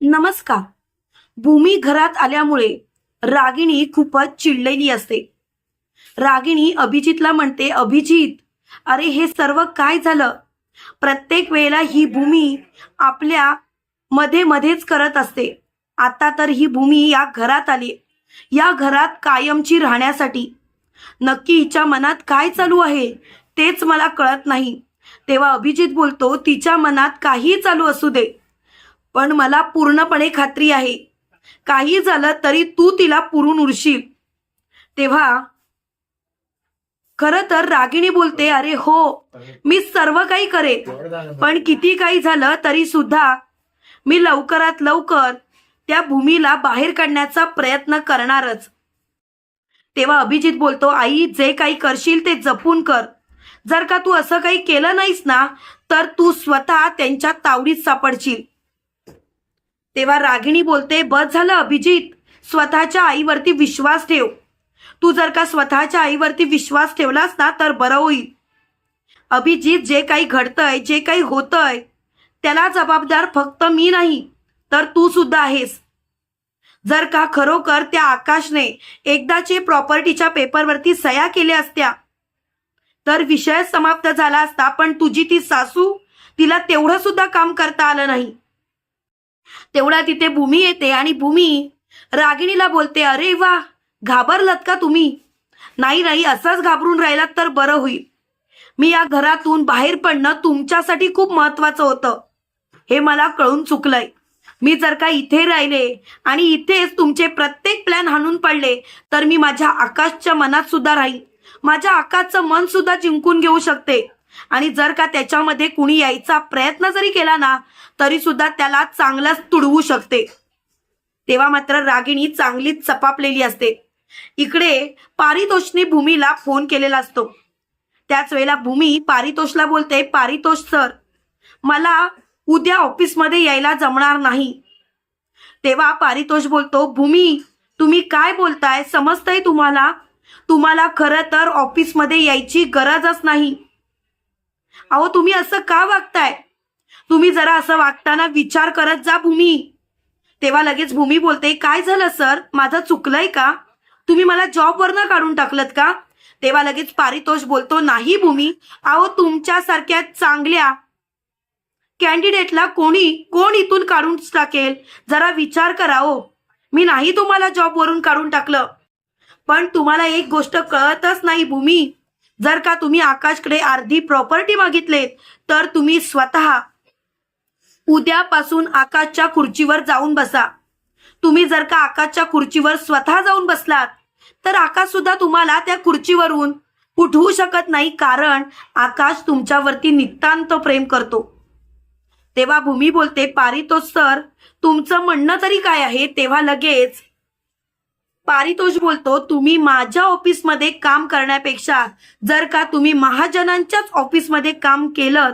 नमस्कार. भूमी घरात आल्यामुळे रागिणी खूपच चिडलेली असते. रागिणी अभिजितला म्हणते अभिजित अरे हे सर्व काय झालं? प्रत्येक वेळेला ही भूमी आपल्या मध्ये मध्येच करत असते. आता तर ही भूमी या घरात आली. या घरात कायमची राहण्यासाठी. नक्की हिच्या मनात काय चालू आहे तेच मला कळत नाही. तेव्हा अभिजित बोलतो तिच्या मनात काही चालू असू दे. पण मला पूर्णपणे खात्री आहे. काही झालं तरी तू तिला पुरून उरशील. तेव्हा खरं तर रागिणी बोलते अरे हो मी सर्व काही करेन. पण किती काही झालं तरी सुद्धा मी लवकरात लवकर त्या भूमीला बाहेर काढण्याचा प्रयत्न करणारच. तेव्हा अभिजित बोलतो आई जे काही करशील ते जपून कर. जर का तू असं काही केलं नाहीस ना तर तू स्वतः त्यांच्या तावडीत सापडशील. तेव्हा रागिणी बोलते बस झालं अभिजित. स्वतःच्या आईवरती विश्वास ठेव. तू जर का स्वतःच्या आईवरती विश्वास ठेवलास ना तर बरं होईल. अभिजित जे काही घडतंय जे काही होतंय त्याला जबाबदार फक्त मी नाही तर तू सुद्धा आहेस. जर का खरोखर त्या आकाशने एकदाचे प्रॉपर्टीच्या पेपरवरती सह्या केल्या असत्या तर विषय समाप्त झाला असता पण तुझी ती सासू तिला तेवढं सुद्धा काम करता आलं नाही. तेवढ्या तिथे भूमी येते आणि भूमी रागिणीला बोलते अरे वा घाबरलात का तुम्ही? नाही नाही असंच घाबरून राहिलात तर बरं होईल. मी या घरातून बाहेर पडणं तुमच्यासाठी खूप महत्वाचं होतं. हे मला कळून चुकलंय. मी जर का इथे राहिले आणि इथेच तुमचे प्रत्येक प्लॅन हाणून पडले तर मी माझ्या आकाशच्या मनात सुद्धा राहील. माझ्या आकाशचं मन सुद्धा जिंकून घेऊ शकते. आणि जर का त्याच्यामध्ये कुणी यायचा प्रयत्न जरी केला ना तरी सुद्धा त्याला चांगलाच तुडवू शकते. तेव्हा मात्र रागिणी चांगलीच चपापलेली असते. इकडे पारितोषने भूमीला फोन केलेला असतो. त्याच वेळेला भूमी पारितोषला बोलते पारितोष सर मला उद्या ऑफिसमध्ये यायला जमणार नाही. तेव्हा पारितोष बोलतो भूमी तुम्ही काय बोलताय? समजतंय तुम्हाला? तुम्हाला खरं तर ऑफिसमध्ये यायची गरजच नाही. अहो तुम्ही असं का वागताय? तुम्ही जरा असं वागताना विचार करत जा भूमी. तेव्हा लगेच भूमी बोलते काय झालं सर? माझं चुकलंय का? तुम्ही मला जॉबवरनं काढून टाकलत का? तेव्हा लगेच पारितोष बोलतो नाही भूमी. अहो तुमच्यासारख्या चांगल्या कॅन्डिडेटला कोणी कोण इथून काढून टाकेल? जरा विचार करा हो. मी नाही तुम्हाला जॉबवरून काढून टाकलं. पण तुम्हाला एक गोष्ट कळतच नाही भूमी. जर का तुम्ही आकाशकडे अर्धी प्रॉपर्टी मागितलेत तर तुम्ही स्वतः उद्यापासून आकाशच्या खुर्चीवर जाऊन बसा. तुम्ही जर का आकाशच्या खुर्चीवर स्वतः जाऊन बसलात तर आकाश सुद्धा तुम्हाला त्या खुर्चीवरून उठवू शकत नाही कारण आकाश तुमच्यावरती नितांत प्रेम करतो. तेव्हा भूमी बोलते पारितोष सर तुमचं म्हणणं तरी काय आहे? तेव्हा लगेच पारितोष बोलतो तुम्ही माझ्या ऑफिसमध्ये काम करण्यापेक्षा जर का तुम्ही महाजनांच्याच ऑफिसमध्ये काम केलं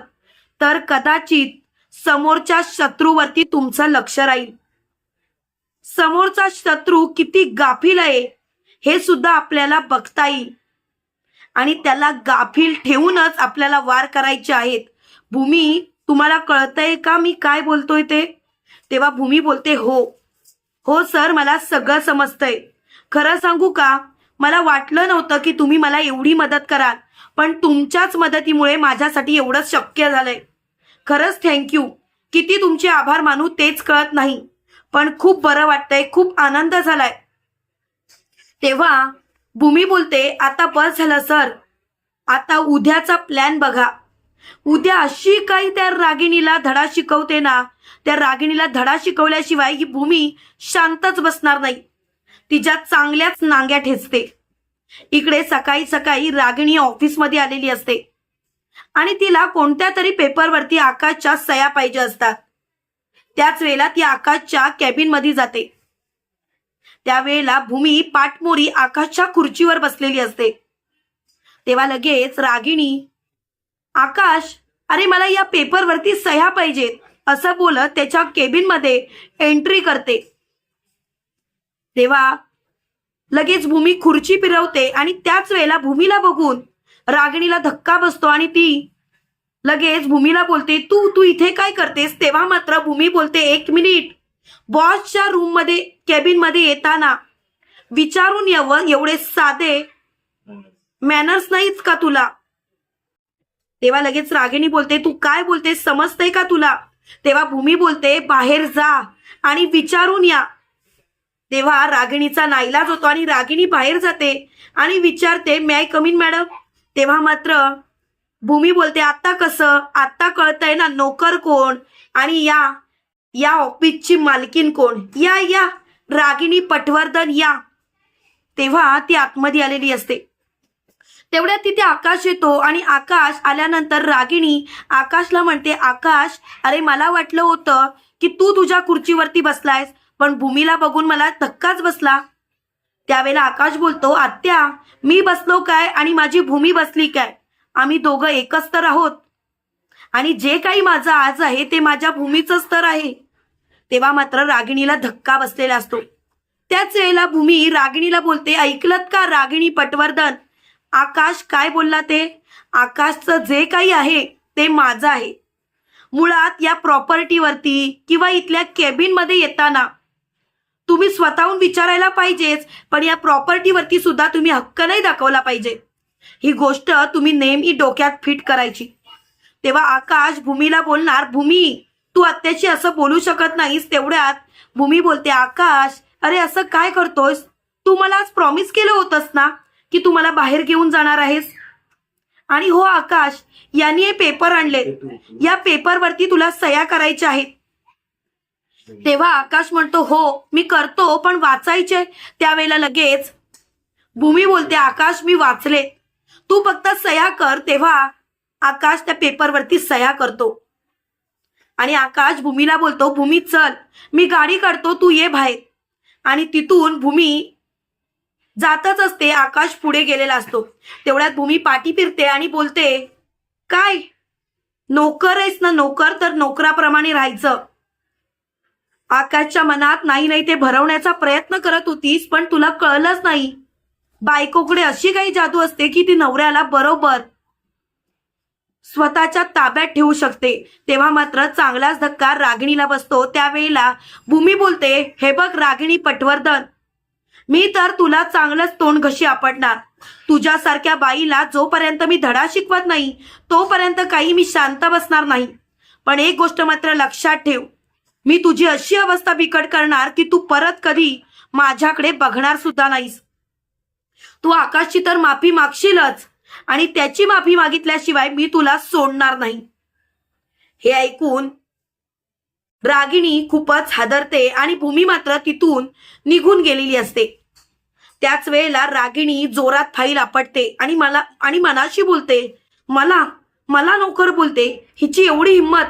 तर कदाचित समोरच्या शत्रूवरती तुमचं लक्ष राहील. समोरचा शत्रू किती गाफील आहे हे सुद्धा आपल्याला बघता येईल. आणि त्याला गाफील ठेवूनच आपल्याला वार करायचे आहेत. भूमी तुम्हाला कळतंय का मी काय बोलतोय ते? तेव्हा भूमी बोलते हो. हो सर मला सगळं समजतंय. खरं सांगू का? मला वाटलं नव्हतं की तुम्ही मला एवढी मदत कराल पण तुमच्याच मदतीमुळे माझ्यासाठी एवढंच शक्य झालंय. खरंच थँक्यू किती तुमचे आभार मानू तेच कळत नाही पण खूप बरं वाटतंय खूप आनंद झालाय. तेव्हा भूमी बोलते आता बस झालं सर. आता उद्याचा प्लॅन बघा. उद्या अशी काही त्या रागिणीला धडा शिकवते ना त्या रागिणीला धडा शिकवल्याशिवाय ही भूमी शांतच बसणार नाही. तिच्या चांगल्याच नांग्या ठेचते. इकडे सकाळी सकाळी रागिणी ऑफिसमध्ये आलेली असते. आणि तिला कोणत्या तरी पेपरवरती आकाशच्या सया पाहिजे असतात. त्याच वेळेला ती आकाशच्या कॅबिनमध्ये जाते. त्यावेळेला भूमी पाठमोरी आकाशच्या खुर्चीवर बसलेली असते. तेव्हा लगेच रागिणी आकाश अरे मला या पेपरवरती सह्या पाहिजेत असं बोलत त्याच्या केबिनमध्ये एंट्री करते. तेव्हा लगेच भूमी खुर्ची फिरवते आणि त्याच वेळेला भूमीला बघून रागिणीला धक्का बसतो आणि ती लगेच भूमीला बोलते तू तू इथे काय करतेस? तेव्हा मात्र भूमी बोलते एक मिनिट. बॉसच्या रूममध्ये केबिनमध्ये येताना विचारून यावं एवढे साधे मॅनर्स नाहीच का तुला? तेव्हा लगेच रागिणी बोलते तू काय बोलते समजते का तुला? तेव्हा भूमी बोलते बाहेर जा आणि विचारून या. तेव्हा रागिणीचा नाईलाज होतो आणि रागिणी बाहेर जाते आणि विचारते मॅय कमीन मॅडम तेव्हा मात्र भूमी बोलते आता कसं? आता कळतंय ना नोकर कोण? आणि या या ऑफिसची मालकीन कोण? या या रागिणी पटवर्धन या. तेव्हा ती आतमध्ये आलेली असते. तेवढ्यात तिथे आकाश येतो आणि आकाश आल्यानंतर रागिणी आकाशला म्हणते आकाश अरे मला वाटलं होतं की तू तुझ्या खुर्चीवरती बसलायस. पण भूमीला बघून मला धक्काच बसला. त्यावेळेला आकाश बोलतो आत्या मी बसलो काय आणि माझी भूमी बसली काय? आम्ही दोघं एकच तर आहोत. आणि जे काही माझं आज आहे ते माझ्या भूमीचंच तर आहे. तेव्हा मात्र रागिणीला धक्का बसलेला असतो. त्याच वेळेला भूमी रागिणीला बोलते ऐकलत का रागिणी पटवर्धन? आकाश काय बोलला ते? आकाशचं जे काही आहे ते माझं आहे. मुळात या प्रॉपर्टीवरती किंवा इथल्या केबिनमध्ये येताना तुम्ही स्वतःहून विचारायला पाहिजेच पण या प्रॉपर्टीवरती सुद्धा तुम्ही हक्क नाही दाखवला पाहिजे. ही गोष्ट तुम्ही नेहमी डोक्यात फिट करायची. तेव्हा आकाश भूमीला बोलणार भूमी तू आत्याशी असं बोलू शकत नाहीस तेवढ्यात. भूमी बोलते आकाश अरे असं काय करतोयस? तू मला आज प्रॉमिस केलं होतंस ना की तू मला बाहेर घेऊन जाणार आहेस? आणि हो आकाश यांनी हे पेपर आणले या पेपरवरती तुला सह्या करायच्या आहेत. तेव्हा आकाश म्हणतो हो मी करतो पण वाचायचे. त्यावेळेला लगेच भूमी बोलते आकाश मी वाचले. तू फक्त सह्या कर. तेव्हा आकाश त्या पेपरवरती सह्या करतो. आणि आकाश भूमीला बोलतो भूमी चल. मी गाडी काढतो तू ये बाहेर. आणि तिथून भूमी जातच असते आकाश पुढे गेलेला असतो. तेवढ्यात भूमी पाठी फिरते आणि बोलते काय? नोकर आहेस ना नोकर तर नोकराप्रमाणे राहायचं. आकाशच्या मनात नाही नाही ते भरवण्याचा प्रयत्न करत होतीस पण तुला कळलंच नाही. बायकोकडे अशी काही जादू असते की ती नवऱ्याला बरोबर स्वतःच्या ताब्यात ठेवू शकते. तेव्हा मात्र चांगलाच धक्का रागिणीला बसतो. त्यावेळेला भूमी बोलते हे बघ रागिणी पटवर्धन मी तर तुला चांगलंच तोंड घशी आपटणार. तुझ्यासारख्या बाईला जोपर्यंत मी धडा शिकवत नाही तोपर्यंत काही मी शांत बसणार नाही. पण एक गोष्ट मात्र लक्षात ठेव मी तुझी अशी अवस्था बिकट करणार की तू परत कधी माझ्याकडे बघणार सुद्धा नाहीस. तू आकाशची तर माफी मागशीलच आणि त्याची माफी मागितल्याशिवाय मी तुला सोडणार नाही. हे ऐकून रागिणी खूपच हादरते आणि भूमी मात्र तिथून निघून गेलेली असते. त्याच वेळेला रागिणी जोरात फाईल आपटते आणि मला आणि मनाशी बोलते मला मला नोकर बोलते हिची एवढी हिंमत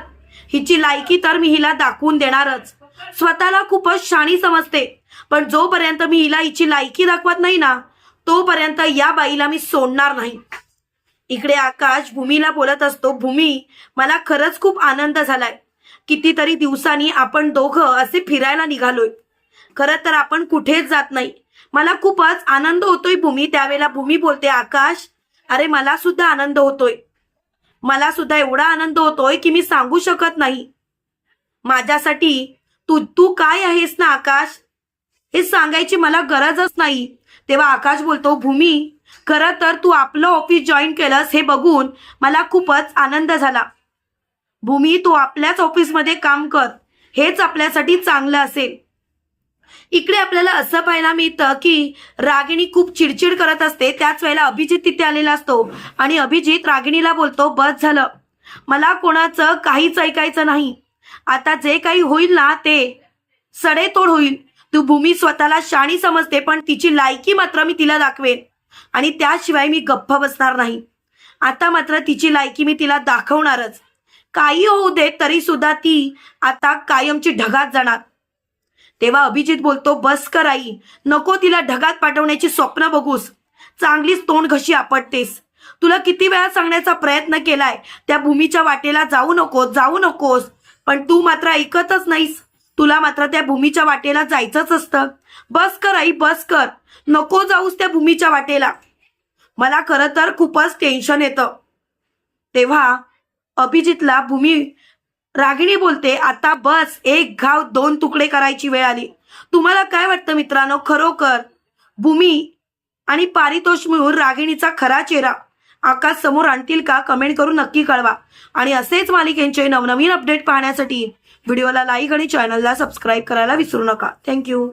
हिची लायकी तर मी हिला दाखवून देणारच. स्वतःला खूपच शाणी समजते. पण जोपर्यंत मी हिला हिची लायकी दाखवत नाही ना तोपर्यंत या बाईला मी सोडणार नाही. इकडे आकाश भूमीला बोलत असतो भूमी मला खरंच खूप आनंद झालाय. कितीतरी दिवसांनी आपण दोघं असे फिरायला निघालोय. खरं तर आपण कुठेच जात नाही. मला खूपच आनंद होतोय भूमी. त्यावेळेला भूमी बोलते आकाश अरे मला सुद्धा आनंद होतोय. मला सुद्धा एवढा आनंद होतोय की मी सांगू शकत नाही. माझ्यासाठी तू तू काय आहेस ना आकाश? हे सांगायची मला गरजच नाही. तेव्हा आकाश बोलतो भूमी खरं तर तू आपलं ऑफिस जॉईन केलंस हे बघून मला खूपच आनंद झाला. भूमी तू आपल्याच ऑफिसमध्ये काम कर. हेच आपल्यासाठी चांगलं असेल. इकडे आपल्याला असं पाहायला मिळतं की रागिणी खूप चिडचिड करत असते. त्याच वेळेला अभिजित तिथे आलेला असतो. आणि अभिजित रागिणीला बोलतो बस झालं. मला कोणाचं काहीच ऐकायचं नाही. आता जे काही होईल ना ते सडेतोड होईल. तू भूमी स्वतःला शाणी समजते पण तिची लायकी मात्र मी तिला दाखवेन. आणि त्याशिवाय मी गप्प बसणार नाही. आता मात्र तिची लायकी मी तिला दाखवणारच. काही होऊ दे तरी सुद्धा ती आता कायमची ढगात जाणार. तेव्हा अभिजित बोलतो बस कर आई नको तिला ढगात पाठवण्याची स्वप्न बघूस. चांगलीच तोंड घशी आपटतेस. तुला किती वेळा सांगण्याचा प्रयत्न केलाय त्या भूमीच्या वाटेला जाऊ नकोस जाऊ नकोस. पण तू मात्र ऐकतच नाहीस. तुला मात्र त्या भूमीच्या वाटेला जायचंच असतं. बस कर आई बस कर. नको जाऊस त्या भूमीच्या वाटेला. मला खरं तर खूपच टेन्शन येतं. तेव्हा अभिजितला भूमी रागिणी बोलते आता बस एक घाव दोन तुकडे करायची वेळ आली. तुम्हाला काय वाटतं मित्रांनो? खरोखर भूमी आणि पारितोष मिळून रागिणीचा खरा चेहरा आकाश समोर आणतील का? कमेंट करून नक्की कळवा. आणि असेच मालिकेंचे नवनवीन अपडेट पाहण्यासाठी व्हिडिओला लाईक आणि चॅनलला सबस्क्राईब करायला विसरू नका. थँक्यू.